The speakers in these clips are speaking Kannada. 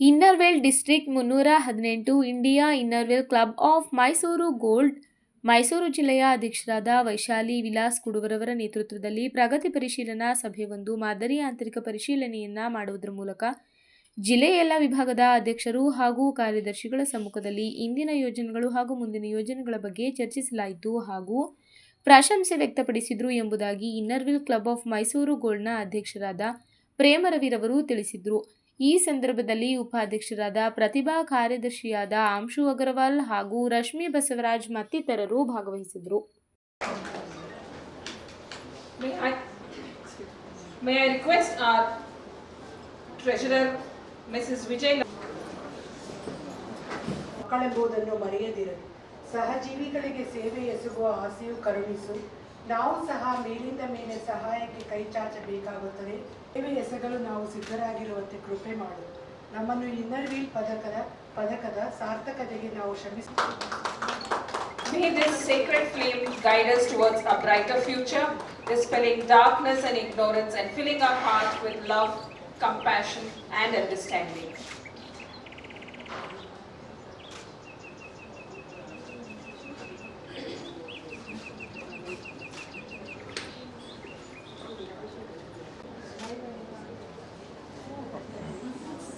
ಇನ್ನರ್ವೇಲ್ ಡಿಸ್ಟ್ರಿಕ್ಟ್ ಮುನ್ನೂರ ಹದಿನೆಂಟು India inner wheel club of Mysuru gold Mysuru ಜಿಲ್ಲೆಯ ಅಧ್ಯಕ್ಷರಾದ ವೈಶಾಲಿ ವಿಲಾಸ್ ಕುಡುವರವರ ನೇತೃತ್ವದಲ್ಲಿ ಪ್ರಗತಿ ಪರಿಶೀಲನಾ ಸಭೆಯೊಂದು ಮಾದರಿ ಆಂತರಿಕ ಪರಿಶೀಲನೆಯನ್ನ ಮಾಡುವುದರ ಮೂಲಕ ಜಿಲ್ಲೆಯ ಎಲ್ಲ ವಿಭಾಗದ ಅಧ್ಯಕ್ಷರು ಹಾಗೂ ಕಾರ್ಯದರ್ಶಿಗಳ ಸಮ್ಮುಖದಲ್ಲಿ ಇಂದಿನ ಯೋಜನೆಗಳು ಹಾಗೂ ಮುಂದಿನ ಯೋಜನೆಗಳ ಬಗ್ಗೆ ಚರ್ಚಿಸಲಾಯಿತು ಹಾಗೂ ಪ್ರಶಂಸೆ ವ್ಯಕ್ತಪಡಿಸಿದರು ಎಂಬುದಾಗಿ inner wheel club of Mysuru ಗೋಲ್ಡ್ನ ಅಧ್ಯಕ್ಷರಾದ ಪ್ರೇಮರವಿರವರು ತಿಳಿಸಿದ್ರು. ಈ ಸಂದರ್ಭದಲ್ಲಿ ಉಪಾಧ್ಯಕ್ಷರಾದ ಪ್ರತಿಭಾ ಕಾರ್ಯದರ್ಶಿಯಾದ ಅಂಶು ಅಗರ್ವಾಲ್ ಹಾಗೂ ರಶ್ಮಿ ಬಸವರಾಜ್ ಮತ್ತಿತರರು ಭಾಗವಹಿಸಿದರು ಮರೆಯದಿರಲಿ. ಸಹಜೀವಿಗಳಿಗೆ ಸೇವೆ ಎಸಗುವ ಆಸೆಯು ಕರುಣಿಸು. ನಾವು ಸಹ ಮೇಲಿಂದ ಮೇಲೆ ಸಹಾಯಕ್ಕೆ ಕೈ ಚಾಚಬೇಕಾಗುತ್ತದೆ. ದೇವಿ ಎಸಗಲು ನಾವು ಸಿದ್ಧರಾಗಿರುವಂತೆ ಕೃಪೆ ಮಾಡು. ನಮ್ಮನ್ನು ಇನ್ನರ್ ವೀಲ್ ಪದಕದ ಪದಕದ ಸಾರ್ಥಕತೆಗೆ ನಾವು ಶ್ರಮಿಸುತ್ತೇವೆ this secret flame guidance us towards a brighter future dispelling darkness and ignorance and filling our heart with love compassion and understanding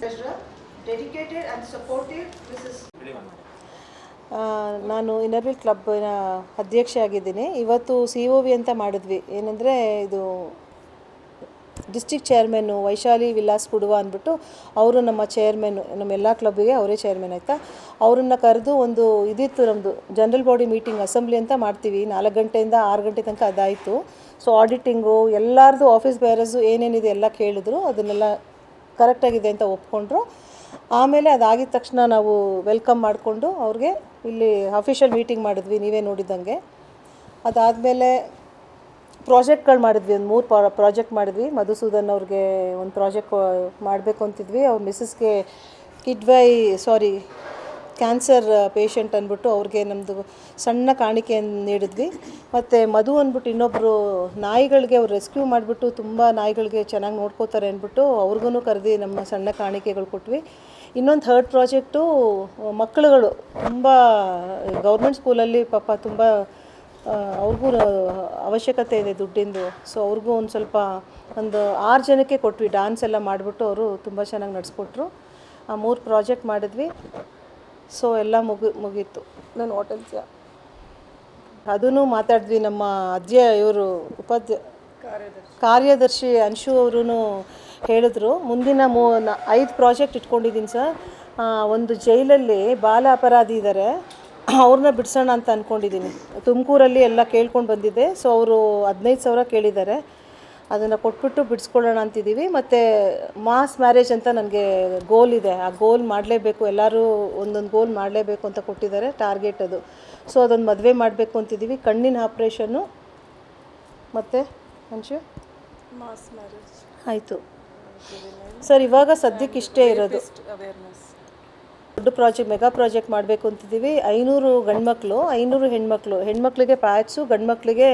treasurer, and supportive Mrs. ನಾನು ಇನ್ನರ್ವಿಲ್ ಕ್ಲಬ್ನ ಅಧ್ಯಕ್ಷೆಯಾಗಿದ್ದೀನಿ. ಇವತ್ತು ಸಿ ಒ ವಿ ಅಂತ ಮಾಡಿದ್ವಿ. ಏನಂದರೆ ಇದು ಡಿಸ್ಟಿಕ್ ಚೇರ್ಮನ್ನು ವೈಶಾಲಿ ವಿಲಾಸ್ ಕುಡುವ ಅಂದ್ಬಿಟ್ಟು ಅವರು ನಮ್ಮ ಚೇರ್ಮನ್ನು ನಮ್ಮ ಎಲ್ಲ ಕ್ಲಬ್ಗೆ ಅವರೇ ಚೇರ್ಮನ್ ಆಯಿತಾ? ಅವರನ್ನು ಕರೆದು ಒಂದು ಇದಿತ್ತು ನಮ್ಮದು ಜನರಲ್ ಬಾಡಿ ಮೀಟಿಂಗ್ ಅಸೆಂಬ್ಲಿ ಅಂತ ಮಾಡ್ತೀವಿ. ನಾಲ್ಕು ಗಂಟೆಯಿಂದ ಆರು ಗಂಟೆ ತನಕ ಅದಾಯಿತು. ಸೊ ಆಡಿಟಿಂಗು ಎಲ್ಲರದು ಆಫೀಸ್ ಬೇರಸು ಏನೇನಿದೆ ಎಲ್ಲ ಕೇಳಿದ್ರು. ಅದನ್ನೆಲ್ಲ ಕರೆಕ್ಟಾಗಿದೆ ಅಂತ ಒಪ್ಕೊಂಡ್ರು. ಆಮೇಲೆ ಅದಾಗಿದ ತಕ್ಷಣ ನಾವು ವೆಲ್ಕಮ್ ಮಾಡಿಕೊಂಡು ಅವ್ರಿಗೆ ಇಲ್ಲಿ ಅಫಿಷಿಯಲ್ ಮೀಟಿಂಗ್ ಮಾಡಿದ್ವಿ, ನೀವೇ ನೋಡಿದಂಗೆ. ಅದಾದಮೇಲೆ ಪ್ರಾಜೆಕ್ಟ್ಗಳು ಮಾಡಿದ್ವಿ, ಒಂದು ಮೂರು ಪ್ರಾಜೆಕ್ಟ್ ಮಾಡಿದ್ವಿ. ಮಧುಸೂದನ್ ಅವ್ರಿಗೆ ಒಂದು ಪ್ರಾಜೆಕ್ಟ್ ಮಾಡಬೇಕು ಅಂತಿದ್ವಿ. ಅವ್ರ ಮಿಸ್ಸಸ್ಗೆ ಕಿಡ್ವೈ, ಸಾರಿ ಕ್ಯಾನ್ಸರ್ ಪೇಷಂಟ್ ಅಂದ್ಬಿಟ್ಟು ಅವ್ರಿಗೆ ನಮ್ಮದು ಸಣ್ಣ ಕಾಣಿಕೆಯನ್ನು ನೀಡಿದ್ವಿ. ಮತ್ತು ಮಧು ಅಂದ್ಬಿಟ್ಟು ಇನ್ನೊಬ್ಬರು ನಾಯಿಗಳಿಗೆ ಅವ್ರು ರೆಸ್ಕ್ಯೂ ಮಾಡಿಬಿಟ್ಟು ತುಂಬ ನಾಯಿಗಳಿಗೆ ಚೆನ್ನಾಗಿ ನೋಡ್ಕೋತಾರೆ ಅಂದ್ಬಿಟ್ಟು ಅವ್ರಿಗೂ ಕರೆದು ನಮ್ಮ ಸಣ್ಣ ಕಾಣಿಕೆಗಳು ಕೊಟ್ವಿ. ಇನ್ನೊಂದು ಥರ್ಡ್ ಪ್ರಾಜೆಕ್ಟು ಮಕ್ಕಳುಗಳು ತುಂಬ ಗೌರ್ಮೆಂಟ್ ಸ್ಕೂಲಲ್ಲಿ ಪಾಪ ತುಂಬ ಅವ್ರಿಗೂ ಅವಶ್ಯಕತೆ ಇದೆ ದುಡ್ಡಿಂದು. ಸೊ ಅವ್ರಿಗೂ ಒಂದು ಸ್ವಲ್ಪ ಒಂದು ಆರು ಜನಕ್ಕೆ ಕೊಟ್ವಿ. ಡ್ಯಾನ್ಸ್ ಎಲ್ಲ ಮಾಡಿಬಿಟ್ಟು ಅವರು ತುಂಬ ಚೆನ್ನಾಗಿ ನಡೆಸ್ಕೊಟ್ರು. ಆ ಮೂರು ಪ್ರಾಜೆಕ್ಟ್ ಮಾಡಿದ್ವಿ. ಸೊ ಎಲ್ಲ ಮುಗಿ ಮುಗೀತು. ನಾನು ಹೋಟೆಲ್ಸ್ ಅದೂ ಮಾತಾಡಿದ್ವಿ ನಮ್ಮ ಅಧ್ಯ ಇವರು ಉಪಾಧ್ಯ ಕಾರ್ಯದರ್ಶಿ. ಅಂಶು ಅವರು ಹೇಳಿದ್ರು. ಮುಂದಿನ ಮೂ ಐದು ಪ್ರಾಜೆಕ್ಟ್ ಇಟ್ಕೊಂಡಿದ್ದೀನಿ ಸರ್ ಒಂದು ಜೈಲಲ್ಲಿ ಬಾಲ ಅಪರಾಧಿ ಇದ್ದಾರೆ ಅವ್ರನ್ನ ಬಿಡಿಸೋಣ ಅಂತ ಅಂದ್ಕೊಂಡಿದ್ದೀನಿ ತುಮಕೂರಲ್ಲಿ ಎಲ್ಲ ಕೇಳ್ಕೊಂಡು ಬಂದಿದ್ದೆ. ಸೊ ಅವರು ಹದಿನೈದು ಸಾವಿರ ಕೇಳಿದ್ದಾರೆ. ಅದನ್ನು ಕೊಟ್ಬಿಟ್ಟು ಬಿಡಿಸ್ಕೊಳ್ಳೋಣ ಅಂತಿದ್ದೀವಿ. ಮತ್ತು ಮಾಸ್ ಮ್ಯಾರೇಜ್ ಅಂತ ನನಗೆ ಗೋಲ್ ಇದೆ. ಆ ಗೋಲ್ ಮಾಡಲೇಬೇಕು. ಎಲ್ಲರೂ ಒಂದೊಂದು ಗೋಲ್ ಮಾಡಲೇಬೇಕು ಅಂತ ಕೊಟ್ಟಿದ್ದಾರೆ ಟಾರ್ಗೆಟ್ ಅದು. ಸೊ ಅದೊಂದು ಮದುವೆ ಮಾಡಬೇಕು ಅಂತಿದ್ದೀವಿ. ಕಣ್ಣಿನ ಆಪ್ರೇಷನ್ನು ಮತ್ತು ಅಂಶು? ಆಯಿತು. ಸರ್ ಇವಾಗ ಸದ್ಯಕ್ಕೆ ಇಷ್ಟೇ ಇರೋದು. ದೊಡ್ಡ ಪ್ರಾಜೆಕ್ಟ್ ಮೆಗಾ ಪ್ರಾಜೆಕ್ಟ್ ಮಾಡಬೇಕು ಅಂತಿದ್ದೀವಿ. ಐನೂರು ಗಂಡ್ಮಕ್ಳು, ಐನೂರು ಹೆಣ್ಮಕ್ಳು. ಹೆಣ್ಮಕ್ಳಿಗೆ ಪ್ಯಾಕ್ಸು ಗಂಡ್ಮಕ್ಳಿಗೆ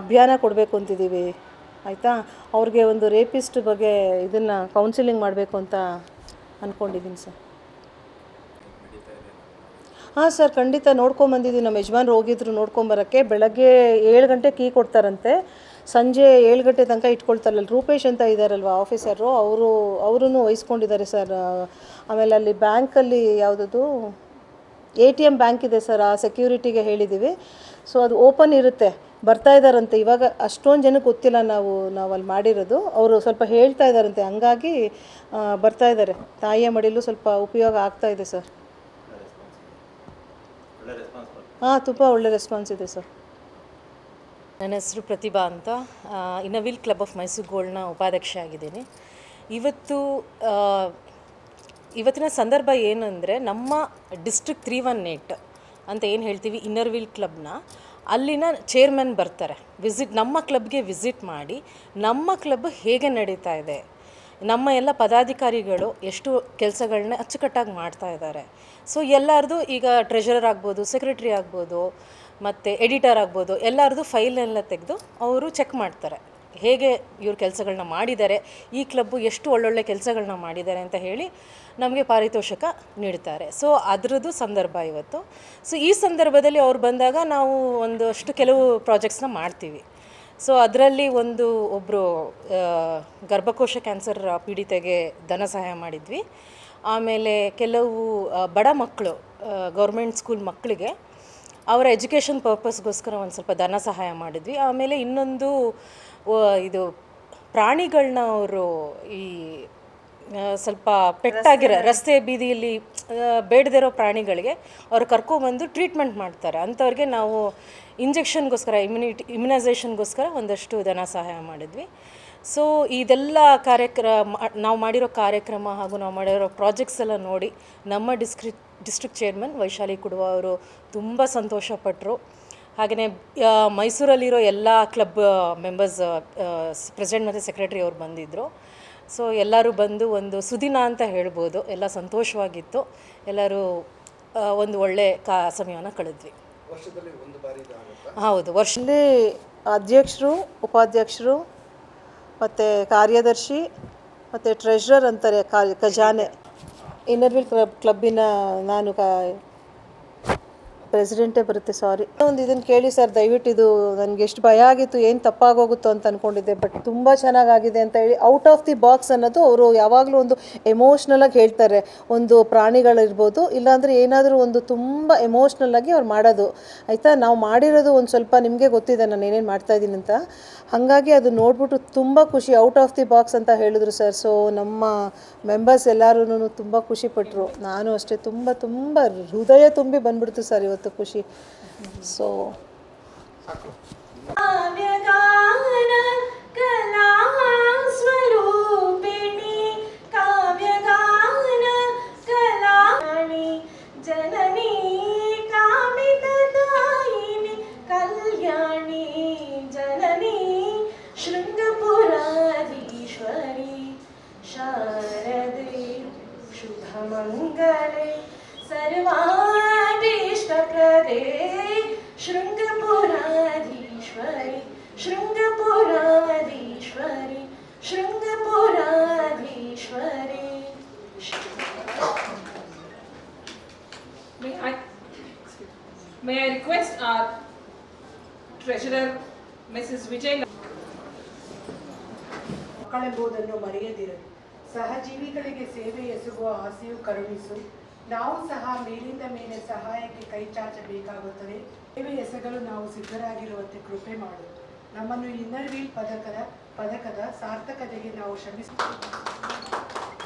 ಅಭಿಯಾನ ಕೊಡಬೇಕು ಅಂತಿದ್ದೀವಿ. ಆಯಿತಾ? ಅವ್ರಿಗೆ ಒಂದು ರೇಪಿಸ್ಟ್ ಬಗ್ಗೆ ಇದನ್ನು ಕೌನ್ಸಿಲಿಂಗ್ ಮಾಡಬೇಕು ಅಂತ ಅಂದ್ಕೊಂಡಿದ್ದೀನಿ ಸರ್ ಹಾಂ ಸರ್ ಖಂಡಿತ ನೋಡ್ಕೊಂಬಂದಿದ್ದೀವಿ ನಮ್ಮ ಯಜಮಾನ್ರು ಹೋಗಿದ್ರು ನೋಡ್ಕೊಂಬರೋಕ್ಕೆ ಬೆಳಗ್ಗೆ ಏಳು ಗಂಟೆ ಕೀ ಕೊಡ್ತಾರಂತೆ. ಸಂಜೆ ಏಳು ಗಂಟೆ ತನಕ ಇಟ್ಕೊಳ್ತಾರಲ್ಲ ರೂಪೇಶ್ ಅಂತ ಇದ್ದಾರಲ್ವ ಆಫೀಸರು ಅವರು ಅವರೂ ವಹಿಸ್ಕೊಂಡಿದ್ದಾರೆ ಸರ್. ಆಮೇಲೆ ಅಲ್ಲಿ ಬ್ಯಾಂಕಲ್ಲಿ ಯಾವುದದು? ಎ ಟಿ ಎಂ ಬ್ಯಾಂಕ್ ಇದೆ ಸರ್ ಆ ಸೆಕ್ಯೂರಿಟಿಗೆ ಹೇಳಿದ್ದೀವಿ ಸೊ ಅದು ಓಪನ್ ಇರುತ್ತೆ. ಬರ್ತಾ ಇದ್ದಾರಂತೆ ಇವಾಗ ಅಷ್ಟೊಂದು ಜನಕ್ಕೆ ಗೊತ್ತಿಲ್ಲ ನಾವು ನಾವು ಅಲ್ಲಿ ಮಾಡಿರೋದು. ಅವರು ಸ್ವಲ್ಪ ಹೇಳ್ತಾ ಇದ್ದಾರಂತೆ ಹಂಗಾಗಿ ಬರ್ತಾ ಇದ್ದಾರೆ ತಾಯಿಯ ಮಡಿಲು ಸ್ವಲ್ಪ ಉಪಯೋಗ ಆಗ್ತಾ ಇದೆ ಸರ್. ಹಾಂ ತುಂಬ ಒಳ್ಳೆ ರೆಸ್ಪಾನ್ಸ್ ಇದೆ ಸರ್. ನನ್ನ ಹೆಸರು ಪ್ರತಿಭಾ ಅಂತ. Inner wheel club of Mysuru ಗೋಲ್ಡ್ನ ಉಪಾಧ್ಯಕ್ಷೆ ಆಗಿದ್ದೀನಿ ಇವತ್ತು ಇವತ್ತಿನ ಸಂದರ್ಭ ಏನಂದರೆ, ನಮ್ಮ ಡಿಸ್ಟ್ರಿಕ್ಟ್ ತ್ರೀ ಒನ್ ಏಟ್ ಅಂತ ಏನು ಹೇಳ್ತೀವಿ? ಇನ್ನರ್ ವೀಲ್ ಕ್ಲಬ್ನ. ಅಲ್ಲಿನ ಚೇರ್ಮನ್ ಬರ್ತಾರೆ. ವಿಸಿಟ್, ನಮ್ಮ ಕ್ಲಬ್ಗೆ ವಿಸಿಟ್ ಮಾಡಿ, ನಮ್ಮ ಕ್ಲಬ್ ಹೇಗೆ ನಡೀತಾ ಇದೆ? ನಮ್ಮ ಎಲ್ಲ ಪದಾಧಿಕಾರಿಗಳು ಎಷ್ಟು ಕೆಲಸಗಳನ್ನ ಅಚ್ಚುಕಟ್ಟಾಗಿ ಮಾಡ್ತಾ ಇದ್ದಾರೆ? ಸೊ, ಎಲ್ಲರದು ಈಗ ಟ್ರೆಷರರ್ ಆಗ್ಬೋದು ಸೆಕ್ರೆಟ್ರಿ ಆಗ್ಬೋದು ಮತ್ತು ಎಡಿಟರ್ ಆಗ್ಬೋದು, ಎಲ್ಲರದು ಫೈಲೆಲ್ಲ ತೆಗೆದು ಅವರು ಚೆಕ್ ಮಾಡ್ತಾರೆ. ಹೇಗೆ ಇವ್ರು ಕೆಲಸಗಳನ್ನ ಮಾಡಿದ್ದಾರೆ, ಈ ಕ್ಲಬ್ಬು ಎಷ್ಟು ಒಳ್ಳೊಳ್ಳೆ ಕೆಲಸಗಳನ್ನ ಮಾಡಿದ್ದಾರೆ ಅಂತ ಹೇಳಿ ನಮಗೆ ಪಾರಿತೋಷಕ ನೀಡ್ತಾರೆ. ಸೊ ಅದರದ್ದು ಸಂದರ್ಭ ಇವತ್ತು. ಸೊ ಈ ಸಂದರ್ಭದಲ್ಲಿ ಅವ್ರು ಬಂದಾಗ ನಾವು ಒಂದಷ್ಟು ಕೆಲವು ಪ್ರಾಜೆಕ್ಟ್ಸ್ನ ಮಾಡ್ತೀವಿ. ಸೊ ಅದರಲ್ಲಿ ಒಂದು ಒಬ್ಬರು ಗರ್ಭಕೋಶ ಕ್ಯಾನ್ಸರ್ ಪೀಡಿತೆಗೆ ಧನ ಸಹಾಯ ಮಾಡಿದ್ವಿ. ಆಮೇಲೆ ಕೆಲವು ಬಡ ಮಕ್ಕಳು ಗೌರ್ಮೆಂಟ್ ಸ್ಕೂಲ್ ಮಕ್ಕಳಿಗೆ ಅವರ ಎಜುಕೇಷನ್ ಪರ್ಪಸ್ಗೋಸ್ಕರ ಒಂದು ಸ್ವಲ್ಪ ಧನ ಸಹಾಯ ಮಾಡಿದ್ವಿ. ಆಮೇಲೆ ಇನ್ನೊಂದು ಇದು ಪ್ರಾಣಿಗಳನ್ನ ಅವರು ಈ ಸ್ವಲ್ಪ ಪೆಟ್ಟಾಗಿರೋ ರಸ್ತೆ ಬೀದಿಯಲ್ಲಿ ಬೇಡದಿರೋ ಪ್ರಾಣಿಗಳಿಗೆ ಅವ್ರು ಕರ್ಕೊಬಂದು ಟ್ರೀಟ್ಮೆಂಟ್ ಮಾಡ್ತಾರೆ. ಅಂಥವ್ರಿಗೆ ನಾವು ಇಂಜೆಕ್ಷನ್ಗೋಸ್ಕರ ಇಮ್ಯುನಿಟಿ ಇಮ್ಯುನೈಸೇಷನ್ಗೋಸ್ಕರ ಒಂದಷ್ಟು ಧನ ಸಹಾಯ ಮಾಡಿದ್ವಿ. ಸೊ ಇದೆಲ್ಲ ಕಾರ್ಯಕ್ರಮ ನಾವು ಮಾಡಿರೋ ಕಾರ್ಯಕ್ರಮ ಹಾಗೂ ನಾವು ಮಾಡಿರೋ ಪ್ರಾಜೆಕ್ಟ್ಸ್ ಎಲ್ಲ ನೋಡಿ ನಮ್ಮ ಡಿಸ್ಕ್ರಿ ಡಿಸ್ಟ್ರಿಕ್ಟ್ ಚೇರ್ಮನ್ ವೈಶಾಲಿ ಕುಡುವ ಅವರು ತುಂಬ ಸಂತೋಷಪಟ್ಟರು ಹಾಗೆಯೇ ಮೈಸೂರಲ್ಲಿರೋ ಎಲ್ಲ ಕ್ಲಬ್ ಮೆಂಬರ್ಸ್ ಪ್ರೆಸಿಡೆಂಟ್ ಮತ್ತು ಸೆಕ್ರೆಟರಿ ಅವರು ಬಂದಿದ್ದರು ಸೊ ಎಲ್ಲರೂ ಬಂದು ಒಂದು ಸುದಿನ ಅಂತ ಹೇಳ್ಬೋದು. ಎಲ್ಲ ಸಂತೋಷವಾಗಿತ್ತು. ಎಲ್ಲರೂ ಒಂದು ಒಳ್ಳೆ ಕಾ ಸಮಯವನ್ನು ಕಳೆದ್ವಿ. ಹೌದು ವರ್ಷದಲ್ಲಿ ಅಧ್ಯಕ್ಷರು ಉಪಾಧ್ಯಕ್ಷರು ಮತ್ತು ಕಾರ್ಯದರ್ಶಿ ಮತ್ತು ಟ್ರೆಷರರ್ ಅಂತಾರೆ ಖಜಾನೆ. ಇನ್ನರ್ವಿಲ್ ಕ್ಲಬ್ ಕ್ಲಬ್ಬಿನ ನಾನು ಕಾ ಪ್ರೆಸಿಡೆಂಟೇ ಬರುತ್ತೆ ಸಾರಿ ಒಂದು ಇದನ್ನು ಕೇಳಿ ಸರ್ ದಯವಿಟ್ಟು ಇದು ನನಗೆ ಎಷ್ಟು ಭಯ ಆಗಿತ್ತು, ಏನು ತಪ್ಪಾಗೋಗುತ್ತೋ ಅಂತ ಅಂದ್ಕೊಂಡಿದ್ದೆ ಬಟ್ ತುಂಬ ಚೆನ್ನಾಗಾಗಿದೆ ಅಂತ ಹೇಳಿ ಔಟ್ ಆಫ್ ದಿ ಬಾಕ್ಸ್ ಅನ್ನೋದು ಅವರು ಯಾವಾಗಲೂ ಒಂದು ಎಮೋಷ್ನಲ್ ಆಗಿ ಹೇಳ್ತಾರೆ. ಒಂದು ಪ್ರಾಣಿಗಳಿರ್ಬೋದು, ಇಲ್ಲಾಂದರೆ ಏನಾದರೂ ಒಂದು ತುಂಬ ಎಮೋಷ್ನಲ್ ಆಗಿ ಅವ್ರು ಮಾಡೋದು. ಆಯಿತಾ? ನಾವು ಮಾಡಿರೋದು ಒಂದು ಸ್ವಲ್ಪ ನಿಮಗೆ ಗೊತ್ತಿದೆ, ನಾನು ಏನೇನು ಮಾಡ್ತಾ ಇದ್ದೀನಿ ಅಂತ. ಹಾಗಾಗಿ ಅದು ನೋಡ್ಬಿಟ್ಟು ತುಂಬ ಖುಷಿ ಔಟ್ ಆಫ್ ದಿ ಬಾಕ್ಸ್ ಅಂತ ಹೇಳಿದ್ರು ಸರ್ ಸೊ ನಮ್ಮ ಮೆಂಬರ್ಸ್ ಎಲ್ಲರೂ ತುಂಬ ಖುಷಿಪಟ್ಟರು ನಾನು ಅಷ್ಟೇ ತುಂಬ ತುಂಬ ಹೃದಯ ತುಂಬಿ ಬಂದ್ಬಿಡ್ತು ಸರ್ ಇವತ್ತು. ಆಗುತ್ತೆ ಖುಷಿ ಸೊ ಸಾಕು सर्वाभीष्टप्रदे शृङ्गपुराधीश्वरि शृङ्गपुराधीश्वरि शृङ्गपुराधीश्वरि May I, may I request our treasurer, Mrs. Vijay ಮಕ್ಕಳೆಂಬುದನ್ನು ಮರೆಯದಿರಲಿ ಸಹಜೀವಿಗಳಿಗೆ ಸೇವೆ ಎಸಗುವ ಆಸೆಯು ಕರುಣಿಸು ನಾವು ಸಹ ಮೇಲಿಂದ ಮೇಲೆ ಸಹಾಯಕ್ಕೆ ಕೈ ಚಾಚಬೇಕಾಗುತ್ತದೆ ಸೇವೆ ಎಸಗಲು ನಾವು ಸಿದ್ಧರಾಗಿರುವಂತೆ ಕೃಪೆ ಮಾಡು ನಮ್ಮನ್ನು ಇನ್ನರ್ ವೀಲ್ ಪದಕದ ಪದಕದ ಸಾರ್ಥಕತೆಗೆ ನಾವು ಶ್ರಮಿಸ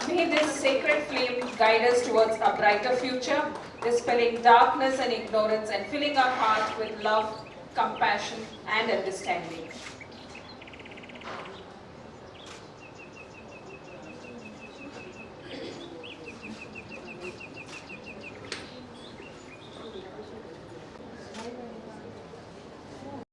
May this sacred flame guide us towards a brighter future, dispelling darkness and ignorance and filling our hearts with love, compassion, and understanding.